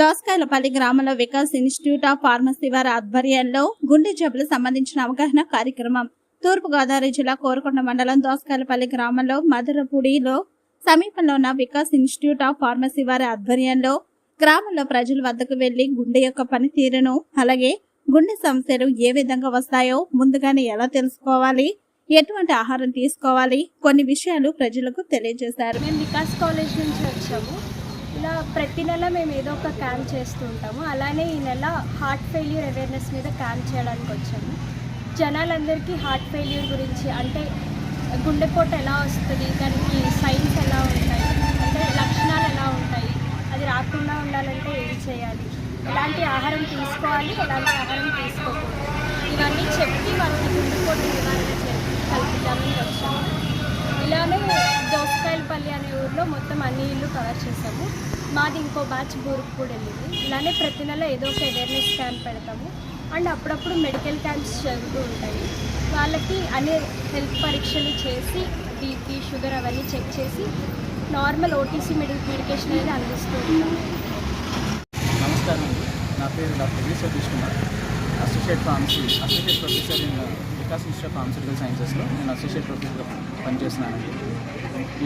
దోసకాయలపల్లి గ్రామంలో Vikas institute of pharmacy వారి ఆధ్వర్యంలో గుండె జబ్బులకు సంబంధించిన అవగాహన కార్యక్రమం. తూర్పుగోదావరి జిల్లా కోరకొండ మండలం దోసకాయలపల్లి గ్రామంలో మధురపూడిలో సమీపంలో ఉన్న వికాస్ ఇన్స్టిట్యూట్ ఆఫ్ ఫార్మసీ వారి ఆధ్వర్యంలో గ్రామంలో ప్రజల వద్దకు వెళ్ళి గుండె యొక్క పనితీరును అలాగే గుండె సమస్యలు ఏ విధంగా వస్తాయో ముందుగానే ఎలా తెలుసుకోవాలి ఎటువంటి ఆహారం తీసుకోవాలి కొన్ని విషయాలు ప్రజలకు తెలియజేశారు. మేము వికాస్ కాలేజ్ నుంచి వచ్చాము. ఇలా ప్రతి నెల మేము ఏదో ఒక క్యాంప్ చేస్తూ ఉంటాము అలానే ఈ నెల హార్ట్ ఫెయిల్యూర్ అవేర్నెస్ మీద క్యాంప్ చేయడానికి వచ్చాము. జనాలందరికీ హార్ట్ ఫెయిల్యూర్ గురించి అంటే గుండెపోటు ఎలా వస్తుంది దానికి సైన్స్ ఎలా ఉంటాయి అంటే లక్షణాలు ఎలా ఉంటాయి అది రాకుండా ఉండాలంటే ఏం చేయాలి ఎలాంటి ఆహారం తీసుకోవాలి ఎలాంటి ఆహారం తీసుకోకూడదు. ఇవన్నీ చెప్పి వాళ్ళకి గుండెపోటు నివారణ చేయాలి కల్పించాలని వచ్చాము దోసకాయలపల్లి మొత్తం అన్ని ఇల్లు కవర్ చేసాము మాది ఇంకో బ్యాచ్ బూరుకు కూడా వెళ్ళింది. ఇలానే ప్రతి నెల ఏదో ఒక అవేర్నెస్ క్యాంప్ పెడతాము. అండ్ అప్పుడప్పుడు మెడికల్ క్యాంప్స్ జరుగుతూ ఉంటాయి. వాళ్ళకి అన్ని హెల్త్ పరీక్షలు చేసి బీపీ షుగర్ అవన్నీ చెక్ చేసి నార్మల్ ఓటీసీ మెడి మెడికేషన్ అనేది అందిస్తూ ఉంటాము. నమస్కారం నా పేరు doctor V Satish Kumar. Associate pharmacy associate professor in Vikas institute of pharmaceutical సైన్సెస్లో నేను అసోసియేట్ ప్రొఫెసర్గా పనిచేస్తున్నానండి.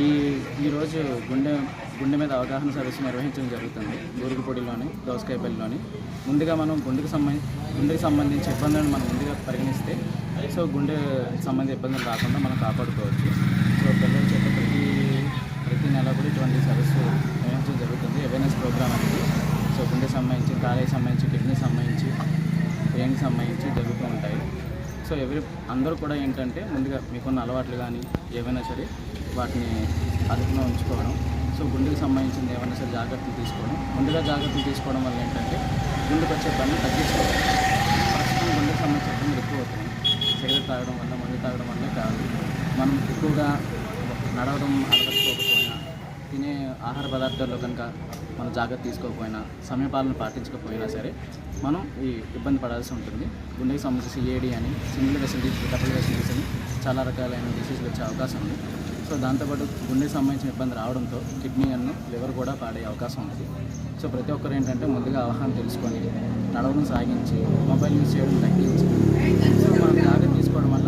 ఈ ఈరోజు గుండె గుండె మీద అవగాహన సదస్సు నిర్వహించడం జరుగుతుంది ఊరుగుపొడిలోని దోసకాయపల్లిలోని. ముందుగా మనం గుండెకి సంబంధించి గుండెకి సంబంధించిన ఇబ్బందులను మనం ముందుగా పరిగణిస్తే సో గుండె సంబంధించిన ఇబ్బందులు రాకుండా మనం కాపాడుకోవచ్చు. సో పిల్లల చేత ప్రతి ప్రతి నెల కూడా ఇటువంటి సదస్సు నిర్వహించడం జరుగుతుంది. అవేర్నెస్ ప్రోగ్రామ్ అనేది సో గుండె సంబంధించి కాలేజీ సంబంధించి కిడ్నీ సంబంధించి బ్రెయిన్కి సంబంధించి జరుగుతూ ఉంటాయి. సో ఎవరి అందరూ కూడా ఏంటంటే ముందుగా మీకున్న అలవాట్లు కానీ ఏవైనా సరే వాటిని అదుపులో ఉంచుకోవడం సో గుండెకి సంబంధించింది ఏమైనా సరే జాగ్రత్తలు తీసుకోవడం. ముందుగా జాగ్రత్తలు తీసుకోవడం వల్ల ఏంటంటే గుండెకి వచ్చే పని తగ్గించుకోవడం ప్రస్తుతం గుండెకి సంబంధించిన ఇబ్బందులు ఎక్కువ అవుతుంది సిగరెట్ తాగడం వల్ల మందు తాగడం వల్లే కాదు. మనం ఎక్కువగా నడవడం అలవర్చుకోకపోయినా తినే ఆహార పదార్థాల్లో కనుక మనం జాగ్రత్త తీసుకోకపోయినా సమయపాలన పాటించకపోయినా సరే మనం ఈ ఇబ్బంది పడాల్సి ఉంటుంది. గుండెకి సంబంధించి సిఏడి అని సింగిల్ ఫెసిలిటీస్ డబుల్ ఫెసిలిటీస్ అని చాలా రకాలైన డిసీజులు వచ్చే అవకాశం ఉంది. సో దాంతోపాటు గుండెకి సంబంధించిన ఇబ్బంది రావడంతో కిడ్నీ అన్ను లివర్ కూడా పాడే అవకాశం ఉంది. సో ప్రతి ఒక్కరు ఏంటంటే ముందుగా అవగాహన తెలుసుకొని నడవడం సాగించి మొబైల్ యూజ్ చేయడం తగ్గించి సో మనం జాగ్రత్త తీసుకోవడం వల్ల